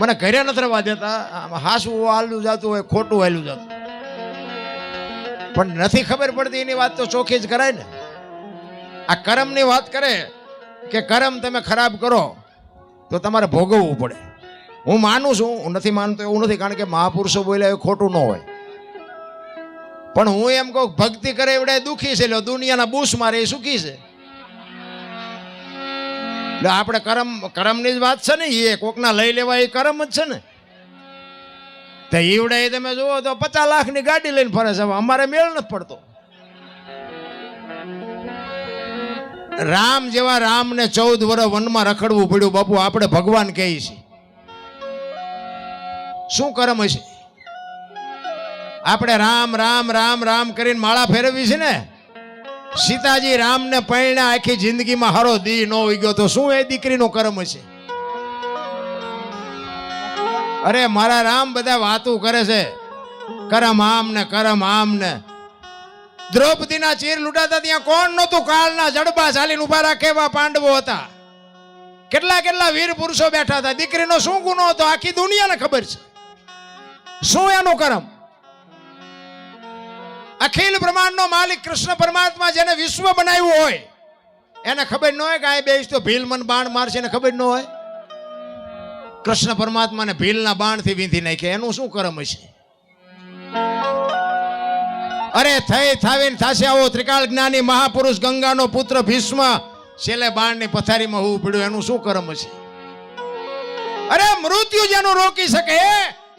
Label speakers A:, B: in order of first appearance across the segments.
A: મને ઘરે નથી રહેવા દેતા આમ હાસું હાલું જતું હોય, ખોટું હાલું જતું. પણ નથી ખબર પડતી એની વાત તો ચોખ્ખી જ કરાય ને. આ કરમની વાત કરે કે કરમ તમે ખરાબ કરો, તો તમારે ભોગવવું પડે. હું માનું છું, હું નથી માનતો એવું નથી, કારણ કે મહાપુરુષો બોલ્યા એ ખોટું ન હોય. પણ હું એમ કહું, ભક્તિ કરે એવડે દુઃખી છે એટલે દુનિયાના મારે એ સુખી છે. આપણે કરમ, કરમની જ વાત છે ને, એ કોકના લઈ લેવા એ કરમ જ છે ને. તો ઈવડે તમે જુઓ તો પચાસ લાખની ગાડી લઈને ફરે છે અમારે મેળ નથી પડતો. રામ જેવા રામને ચૌદ વર્ષ વનમાં રખડવું પડ્યું, બાપુ, આપણે ભગવાન કહે છે શું કરમ હશે? આપણે રામ રામ રામ રામ કરીને માળા ફેરવી છે ને? સીતાજી રામને પરણ્યા, આખી જિંદગીમાં હારો દી નો ગયો તો શું એ દીકરીનો કરમ હશે અરે મારા રામ બધા વાતું કરે છે. કરમ આમ ને કરમ આમ ને. દ્રૌપદીના ચીર લૂંટાતા ત્યાં કોણ નહોતું? કાળના જડબા ચાલીને ઊભા રાખેવા પાંડવો હતા. કેટલા કેટલા વીર પુરુષો બેઠા હતા. દીકરીનો શું ગુનો હતો? આખી દુનિયાને ખબર છે. શું એનું કરમ? અખિલ બ્રહ્માંડનો માલિક કૃષ્ણ પરમાત્મા જેને વિશ્વ બનાવ્યું હોય, એને ખબર ન હોય કે આ બેસ તો ભીલ મન બાણ મારશે એને ખબર ન હોય? કૃષ્ણ પરમાત્માને ભીલના બાણથી વીંધી નાખે એનું શું કરમ હશે? અરે થઈ થાવીને થાશે આવો ત્રિકાળ જ્ઞાની મહાપુરુષ ગંગાનો પુત્ર ભીષ્મ. છેલ્લે બાણની પથારીમાં હોવું પડ્યું. એનું શું કરમ હશે? અરે મૃત્યુ જેનું રોકી શકે,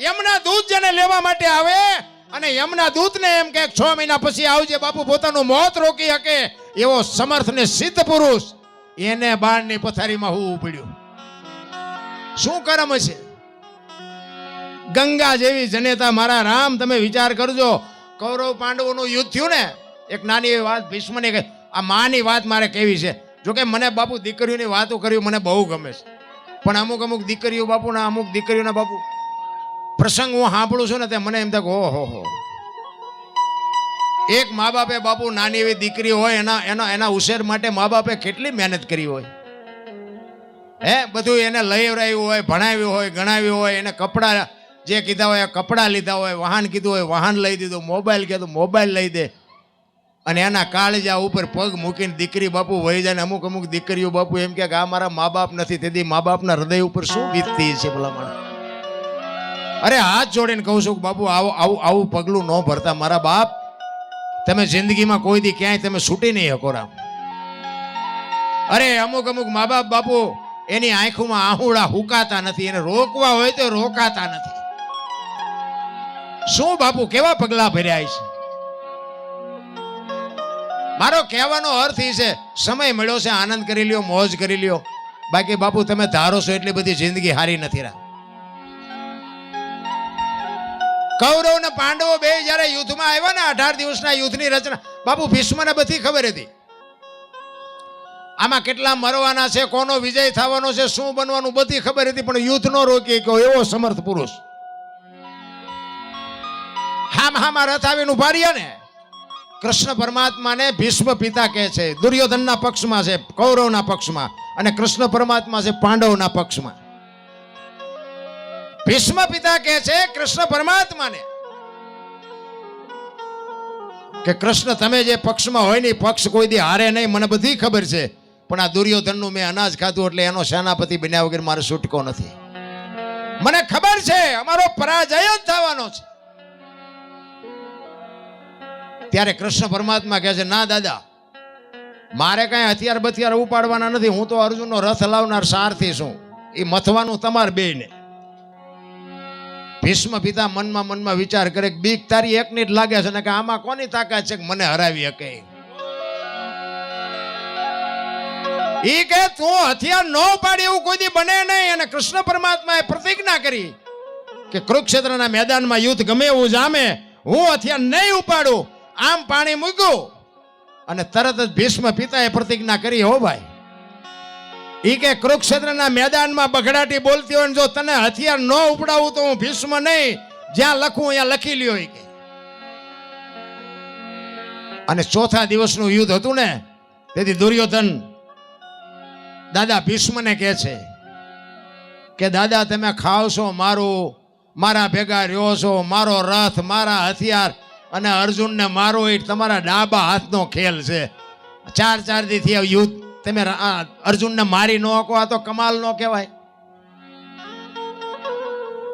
A: એમના દૂધ જેને લેવા માટે આવે અને યમના દૂતને એમ કે છ મહિના પછી આવજે, બાપુ, પોતાનું મોત રોકી શકે એવો સમર્થ ને સિદ્ધ પુરુષ એને બાણની પથારીમાં હોવું પડ્યું શું કરમ છે? ગંગા જેવી જનેતા મારા રામ, તમે વિચાર કરજો. કૌરવ પાંડવોનું યુદ્ધ થયું ને, એક નાની એવી વાત ભીષ્મને કહે, આ માની વાત મારે કેવી છે? જોકે મને બાપુ દીકરીઓની વાતો કર્યું મને બહુ ગમે છે. પણ અમુક અમુક દીકરીઓ બાપુના, અમુક દીકરીઓના બાપુ પ્રસંગ હું સાંભળું છું ને તે મને એમ થાય ઓહો હો. એક મા બાપે બાપુ નાની એવી દીકરી હોય, એના એના એના ઉછેર માટે મા બાપે કેટલી મહેનત કરી હોય. હે, બધું એને લઈ રહ્યું હોય, ભણાવ્યું હોય, ગણાવ્યું હોય, એને કપડાં જે કીધા હોય કપડાં લીધા હોય, વાહન કીધું હોય, વાહન લઈ દીધું, મોબાઈલ કીધું, મોબાઈલ લઈ દે. અને એના કાળજા ઉપર પગ મૂકીને દીકરી બાપુ વહી જાય અમુક અમુક દીકરીઓ બાપુ એમ કે આ મારા મા બાપ નથી, તેથી મા બાપના હૃદય ઉપર શું વીતતી છે ભલા મને અરે હાથ જોડીને કહું છું કે બાપુ, આવું આવું આવું પગલું ન ભરતા મારા બાપ. તમે જિંદગીમાં કોઈ દી ક્યાંય તમે છૂટી નહીં શકો રામ. અરે અમુક અમુક મા બાપ બાપુ એની આંખોમાં આહુડા હુકાતા નથી, એને રોકવા હોય તો રોકાતા નથી. શું બાપુ, કેવા પગલા ભર્યા છે મારો કહેવાનો અર્થ એ છે, સમય મળ્યો છે, આનંદ કરી લ્યો, મોજ કરી લ્યો. બાકી બાપુ, તમે ધારો છો એટલી બધી જિંદગી હારી નથી રા કૌરવ ને પાંડવો બે જ્યારે યુદ્ધમાં આવ્યા ને અઢાર દિવસના યુદ્ધની રચના, બાપુ, ભીષ્મને બધી ખબર હતી. આમાં કેટલા મરવાના છે, કોનો વિજય થવાનો છે, શું બનવાનું બધી ખબર હતી, પણ યુદ્ધ નો રોકી ગયો એવો સમર્થ પુરુષ. હામ હામાં રથ આવીને ઊભા રહ્યા ને, કૃષ્ણ પરમાત્માને ભીષ્મ પિતા કહે છે, દુર્યોધનના પક્ષમાં છે, કૌરવના પક્ષમાં, અને કૃષ્ણ પરમાત્મા છે, પાંડવના પક્ષમાં. ભીષ્મ પિતા કહે છે, કૃષ્ણ પરમાત્માને. કે કૃષ્ણ, તમે જે પક્ષમાં હોય ને પક્ષ કોઈ દી હારે નહીં. મને બધી ખબર છે, પણ આ દુર્યોધનનું મેં અનાજ ખાધું એટલે એનો સેનાપતિ બન્યા વગર મારો છૂટકો નથી. મને ખબર છે, અમારો પરાજય જ થવાનો છે. ત્યારે કૃષ્ણ પરમાત્મા કહે છે, ના દાદા, મારે કાંઈ હથિયાર બથિયાર ઉપાડવાના નથી. હું તો અર્જુનનો રથ લાવનાર સારથી છું. એ મથવાનું તમારે બેયને. ભીષ્મ પિતા મનમાં મનમાં વિચાર કરે બીક તારી એકની જ લાગે છે ને કે આમાં કોની તાકાત છે કે મને હરાવી શકે? ઈ કે તું હથિયાર ન પાડી એવું કોઈ દી બને નહીં અને કૃષ્ણ પરમાત્માએ પ્રતિજ્ઞા કરી કે કુરુક્ષેત્રના મેદાનમાં યુદ્ધ ગમે એવું જામે, હું હથિયાર નહીં ઉપાડું, આમ પાણી મૂક્યું અને તરત જ ભીષ્મ પિતાએ પ્રતિજ્ઞા કરી, હો ભાઈ ઈ કે કુરુક્ષેત્રના મેદાનમાં બગડાટી બોલતી હોય ને જો તને હથિયાર ન ઉપડાવું તો હું ભીષ્મ નહીં. જ્યાં લખું ત્યાં લખી લ્યો ઈ કે. અને ચોથા દિવસનું યુદ્ધ હતું ને, તેથી દુર્યોધન દાદા ભીષ્મને કહે છે કે, દાદા, તમે ખાવશો મારું, મારા ભેગા રહ્યો છો, મારો રથ, મારા હથિયાર અને અર્જુનને મારો એ તમારા ડાબા હાથનો ખેલ છે. ચાર ચાર દીથી યુદ્ધ તમે અર્જુનને મારી ન હકો, આ તો કમાલ ન કહેવાય.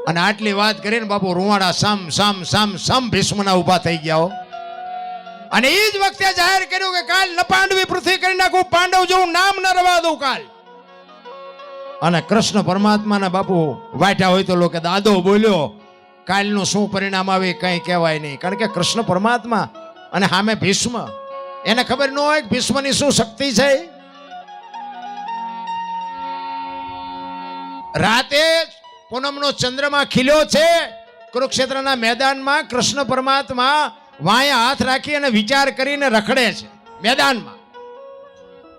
A: અને આટલી વાત કરીને બાપુ રૂવાડા સમ સમ સમ સમ ભીષ્મના ઊભા થઈ ગયા હો. અને એ જ વખતે જાહેર કર્યું કે કાલ ન પાંડવી પૃથ્વી કરી નાખું, પાંડવ જેવું નામ ન રવા દઉં કાલ. અને કૃષ્ણ પરમાત્માના બાપુ વાટ્યા હોય તો લોકો દાદો બોલ્યો, કાલનું શું પરિણામ આવે કંઈ કહેવાય નહીં. કારણ કે કૃષ્ણ પરમાત્મા અને સામે ભીષ્મ, એને ખબર ન હોય કે ભીષ્મની શું શક્તિ છે? રાતે પૂનમનો ચંદ્રમા ખીલ્યો છે. કુરુક્ષેત્રના મેદાનમાં કૃષ્ણ પરમાત્મા વાંયે હાથ રાખી અને વિચાર કરીને રખડે છે. મેદાનમાં.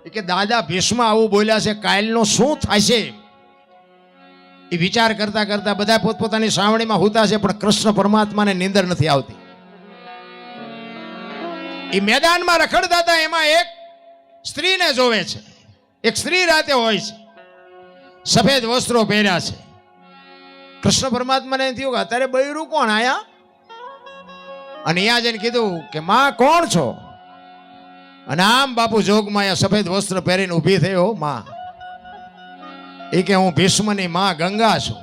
A: એ કે દાદા ભીષ્મ આવું બોલ્યા છે, કાયલનો શું થશે એ વિચાર કરતા કરતા બધા પોતપોતાની સાવણીમાં હોતા છે, પણ કૃષ્ણ પરમાત્માને નિંદર નથી આવતી. એ મેદાનમાં રખડતા હતા, એમાં એક સ્ત્રીને જોવે છે. એક સ્ત્રી રાતે હોય છે. સફેદ વસ્ત્રો પહેર્યા છે. કૃષ્ણ પરમાત્માને થયું કે અત્યારે બૈરું કોણ આયા? અને અહીંયા જઈને કીધું કે માં, કોણ છો? અને આમ બાપુ જોગમાં સફેદ વસ્ત્ર પહેરીને ઊભી હો, માં. એ કે હું ભીષ્મની માં ગંગા છું.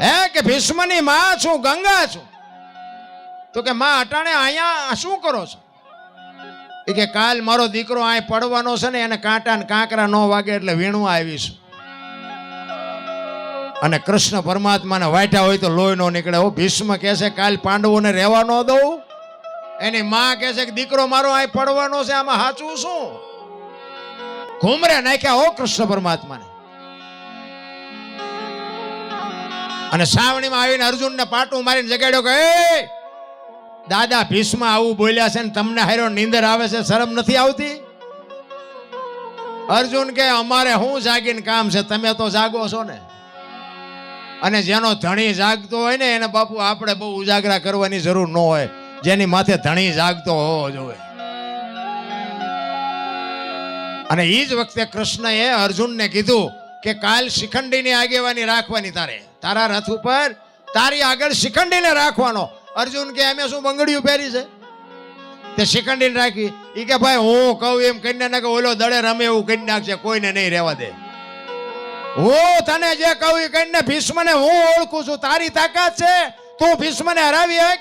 A: હે કે ભીષ્મની માં છું, ગંગા છું? તો કે માં, અટાણે અહીંયા શું કરો છો? એ કે કાલ મારો દીકરો અહીં પડવાનો છે ને, એને કાંટા ને કાંકરા ન વાગે એટલે વીણવા આવીશું. અને કૃષ્ણ પરમાત્માને વાટ્યા હોય તો લોહી નો નીકળે. હો ભીષ્મ કહે છે કાલ પાંડવોને રહેવા ન દઉં? એની માં કહે છે કે દીકરો મારો અહીં પડવાનો છે આમાં સાચું શું? ઘૂમરે નાખ્યા હો કૃષ્ણ પરમાત્માને. અને સાવણીમાં આવીને અર્જુનને પાટું મારીને જગાડ્યો કે "એ, દાદા ભીષ્મ આવું બોલ્યા છે ને તમને હારો નીંદર આવે છે શરમ નથી આવતી? અર્જુન કે અમારે શું જાગીને કામ છે તમે તો જાગો છો ને. અને જેનો ધણી જાગતો હોય ને, એને બાપુ આપણે બહુ ઉજાગરા કરવાની જરૂર ન હોય. જેની માથે ધણી જાગતો હોવો જોઈએ. અને એ જ વખતે કૃષ્ણએ અર્જુનને કીધું કે કાલ શિખંડીની આગેવાની રાખવાની તારે. તારા રથ ઉપર તારી આગળ શિખંડીને રાખવાનો. અર્જુન કે, અમે શું બંગડીયું પહેરી છે? તે શિખંડીને રાખી. એ કે, ભાઈ, હું કહું એમ કરીને કે ઓલો દડે રમે એવું કરી નાખશે કોઈને નહીં રહેવા દે. હું તને જે કહું એ કહીને ભીષ્મને હું ઓળખું છું. તારી તાકાત છે. તું ભીષ્મને હરાવી હક.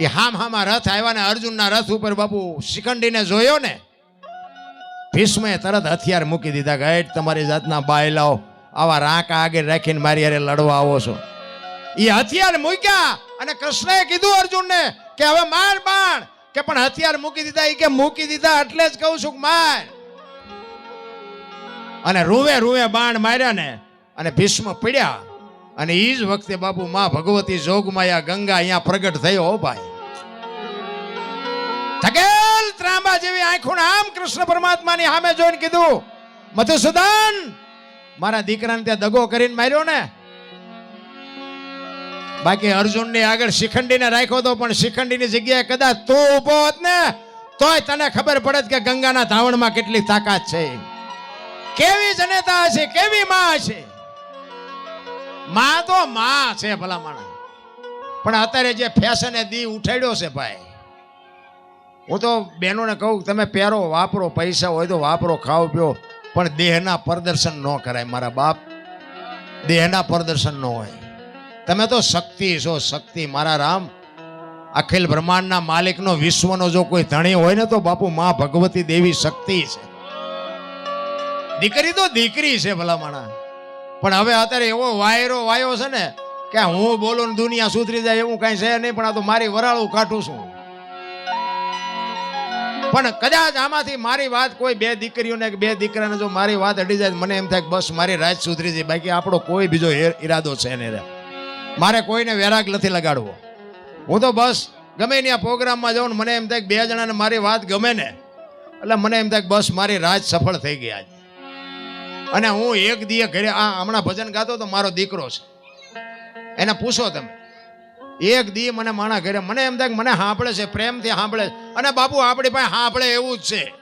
A: એ હામ હામાં રથ આવ્યા ને અર્જુનના રથ ઉપર બાપુ શિખંડીને જોયો ને ભીષ્મે તરત હથિયાર મૂકી દીધા કે તમારી જાતના બાયલાઓ આવા રાંકા આગળ રાખીને મારી હારે લડવા આવો છો. એ હથિયાર મૂક્યા અને કૃષ્ણએ કીધું અર્જુનને કે, હવે માર બાણ. કે, પણ હથિયાર મૂકી દીધા. એ કે, મૂકી દીધા એટલે જ કહું છું માર. અને રૂવે રૂવે બાણ માર્યા ને, અને ભીષ્મ પડ્યા. અને એ જ વખતે બાપુ માં ભગવતી જોગમાયા ગંગા અહીંયા પ્રગટ થયો, હો ભાઈ. થકેલ ત્રાંબા જેવી આંખું આમ કૃષ્ણ પરમાત્માની સામે જોઈને કીધું, મધુસૂદન, મારા દીકરાને ત્યાં દગો કરીને માર્યો ને. બાકી અર્જુનની આગળ શિખંડીને રાખ્યો તો પણ શિખંડીની જગ્યાએ કદાચ તું ઊભો હોત ને, તોય તને ખબર પડત કે ગંગાના ધાવણમાં કેટલી તાકાત છે. કેવી જનેતા હશે, કેવી માં છે માં તો માં છે ભલા માણસ પણ અત્યારે જે ફેશને દી ઉઠાડ્યો છે ભાઈ, હું તો બહેનોને કહું, તમે પહેરો, વાપરો, પૈસા હોય તો વાપરો, ખાઓ, પીઓ, પણ દેહના પ્રદર્શન ન કરાય, મારા બાપ. દેહના પ્રદર્શન ન હોય. તમે તો શક્તિ છો, શક્તિ, મારા રામ. અખિલ બ્રહ્માંડના માલિકનો વિશ્વનો જો કોઈ ધણી હોય ને તો બાપુ, મા ભગવતી દેવી શક્તિ છે. દીકરી તો દીકરી છે ભલા માણા પણ હવે અત્યારે એવો વાયરો વાયો છે ને કે હું બોલું દુનિયા સુધરી જાય એવું કઈ છે નહીં, પણ આ તો મારી વરાળું કાઢું છું. પણ કદાચ આમાંથી મારી વાત કોઈ બે દીકરીઓને બે દીકરાને જો મારી વાત અડી જાય મને એમ થાય કે બસ મારી રાત સુધરી જાય. બાકી આપણો કોઈ બીજો ઈરાદો છે ને રે. મારે કોઈને વેરાગ નથી લગાડવો. હું તો બસ ગમે ત્યાં પ્રોગ્રામમાં જાઉં ને મને એમ થાય કે બે જણાને મારી વાત ગમે ને, એટલે મને એમ થાય કે બસ મારી રાત સફળ થઈ ગઈ આજે. અને હું એક દીએ ઘરે આ હમણાં ભજન ગાતો તો મારો દીકરો છે. એને પૂછો તમે. એક દી મને માણા ઘરે, મને એમ થાય મને સાંભળે છે, પ્રેમથી સાંભળે છે. અને બાપુ આપણી પાસે સાંભળે એવું જ છે.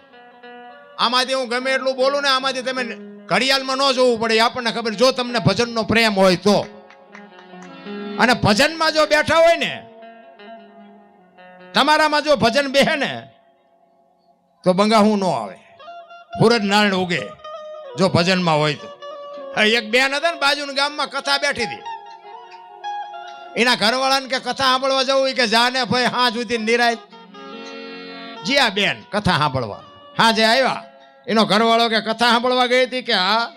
A: આમાંથી હું ગમે એટલું બોલું ને આમાંથી તમે ઘડિયાળમાં ન જોવું પડે આપણને ખબર. જો તમને ભજનનો પ્રેમ હોય તો. અને ભજનમાં જો બેઠા હોય ને, તમારામાં જો ભજન બેહે ને, તો બંગાહું ન આવે. સૂરજ નારાયણ ઉગે. જો ભજનમાં હોય તો. હા, એક બેન હતા ને બાજુના ગામમાં કથા બેઠી હતી. એના ઘરવાળાને કે કથા સાંભળવા જવું કે જાને ભાઈ હા જુદી નિરાય. જીયા બેન કથા સાંભળવા. હા જે આવ્યા. એનો ઘરવાળો કે કથા સાંભળવા ગઈ હતી કે હા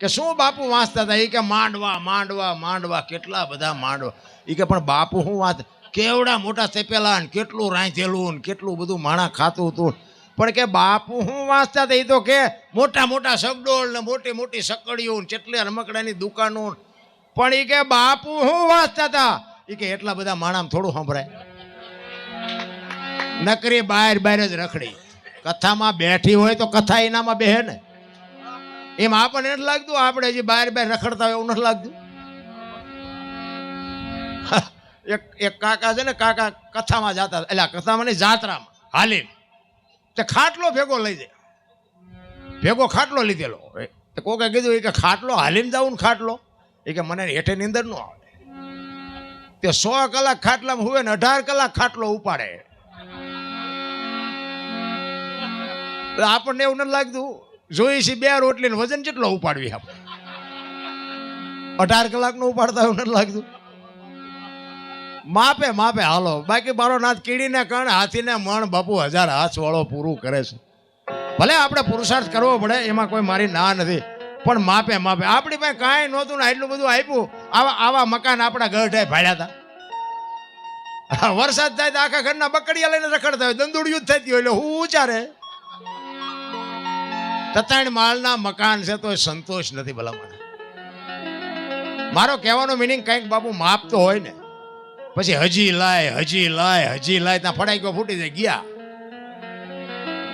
A: કે શું બાપુ વાંચતા હતા? એ કે માંડવા માંડવા માંડવા કેટલા બધા માંડવા. એ કે પણ બાપુ શું વાત કેવડા મોટા સેપેલા ને કેટલું રાંધેલું ને કેટલું બધું માણા ખાતું હતું પણ કે બાપુ, હું વાંચતા એ તો કે મોટા મોટા શબ્દોળ ને મોટી મોટી સકડીઓ ને કેટલી રમકડાની દુકાનો પણ એ કે બાપુ, હું વાંચતા હતા. એ કે એટલા બધા માણામાં થોડું સંભળાય. નકરી બહાર બહાર જ રખડી. કથામાં બેઠી હોય તો કથા એનામાં બેહે ને. એમ આપણને નથી લાગતું, આપણે હજી બહાર બહાર રખડતા હોય એવું નથી લાગતું. એક એક કાકા છે ને, કાકા કથામાં જાતા એટલે કથામાં નહીં જાત્રામાં, હાલીને. તે ખાટલો ભેગો લઈ જાય ભેગો ખાટલો લીધેલો. તો કોકે કીધું એ કે ખાટલો હાલીને જાઉં ને ખાટલો. એ કે મને હેઠે નીંદર ન આવે. તે સો કલાક ખાટલામાં હોય ને અઢાર કલાક ખાટલો ઉપાડે. આપણને એવું નથી લાગતું. જોઈએ છે બે રોટલી વજન કેટલો ઉપાડવી આપણે? અઢાર કલાકનું ઉપાડતા એવું નથી લાગતું. માપે માપે, હાલો. બાકી મારો નાથ કીડીને કણ, હાથીને મણ, બાપુ હજાર હાથ વાળો પૂરું કરે છે. ભલે આપણે પુરુષાર્થ કરવો પડે, એમાં કોઈ મારી ના નથી. પણ માપે માપે. આપણી પાસે કાંઈ નહોતું ને એટલું બધું આપ્યું. આવા આવા મકાન આપણા ગઢે ભાડ્યા હતા. વરસાદ થાય તો આખા ઘરના બકડિયા લઈને રખડતા હોય. દંદુડિયું જ થતી હોય, એટલે હું ઉચારે. તતાણ માળના મકાન છે તો સંતોષ નથી ભલા મારો કહેવાનો મિનિંગ કંઈક બાપુ માપ તો હોય ને. પછી હજી લાય હજી લાય હજી લાય. ત્યાં ફડાઈ ફૂટી જાય, ગયા.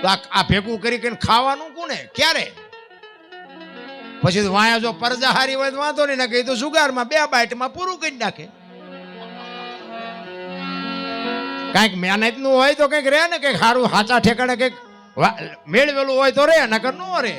A: તો આ ભેગું કરી કરીને ખાવાનું કોને? ક્યારે? પછી વાયા જો પરજા હારી હોય વાંધો નહીં નાખે તો જુગારમાં બે બાઈટમાં પૂરું કરી નાખે. કાંઈક મહેનતનું હોય તો કંઈક રહે ને, કંઈક સારું સાચા ઠેકાણે કંઈક મેળવેલું હોય તો રે, નકર ન રે.